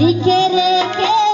Si quieres que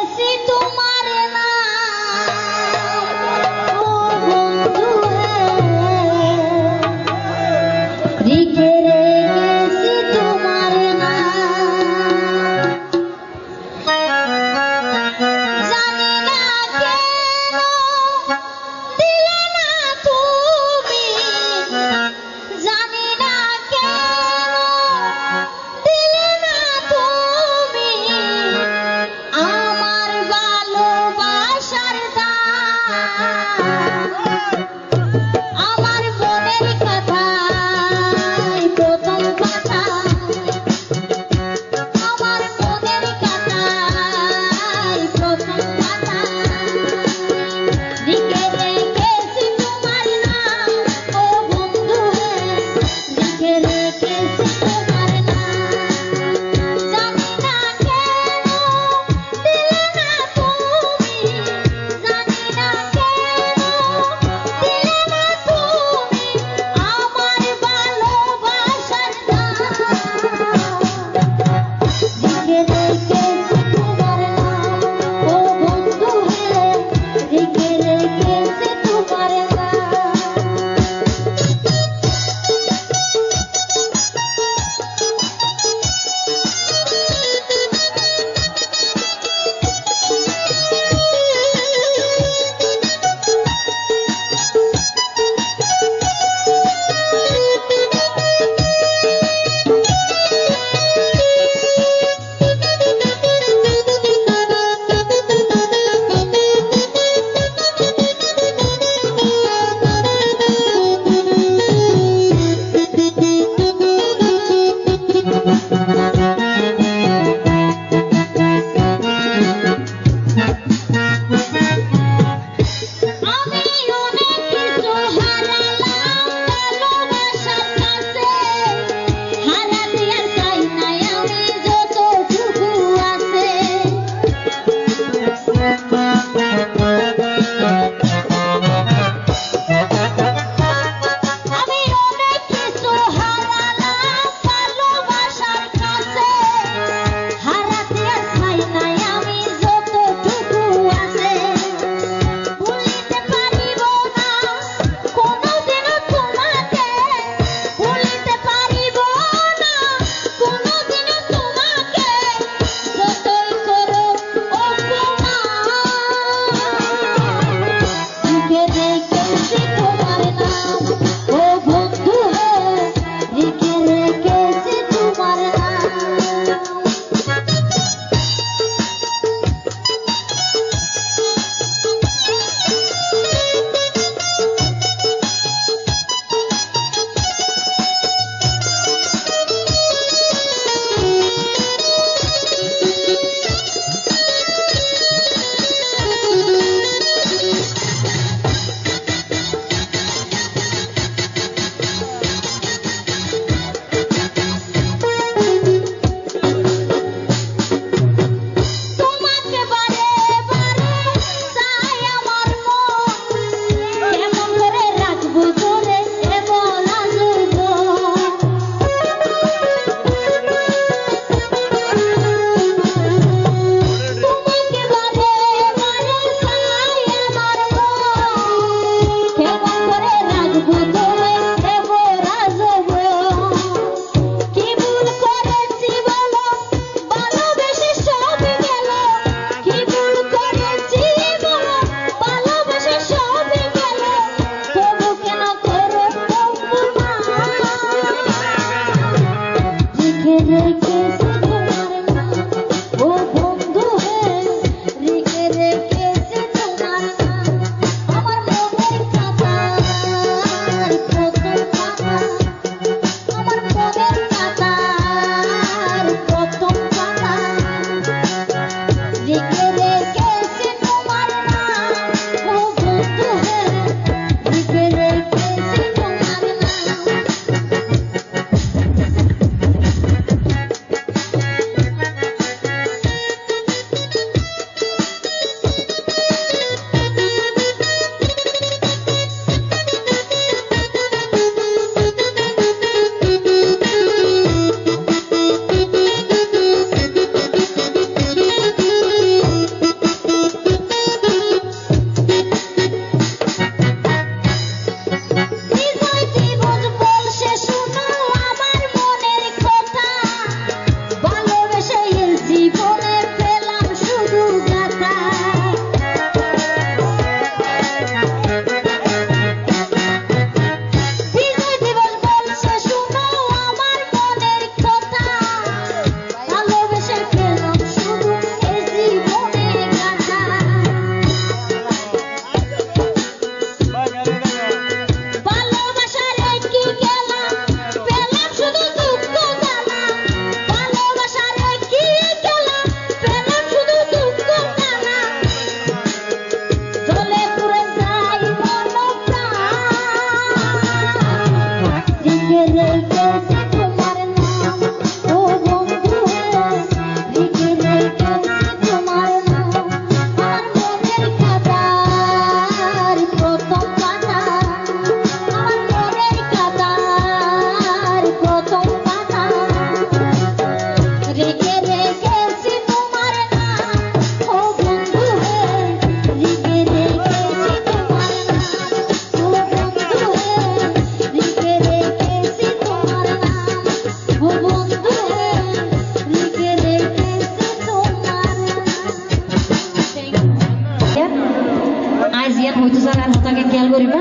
নগরিবা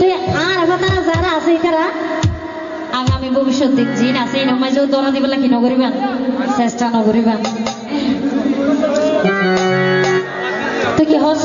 তো আর কথা যারা আছে তারা, আগামী ভবিষ্যৎ দেখছি না সেই নমাই যে দরা দিবেলা কি নগরিবা চেষ্টা নগরিবা তো কি হস?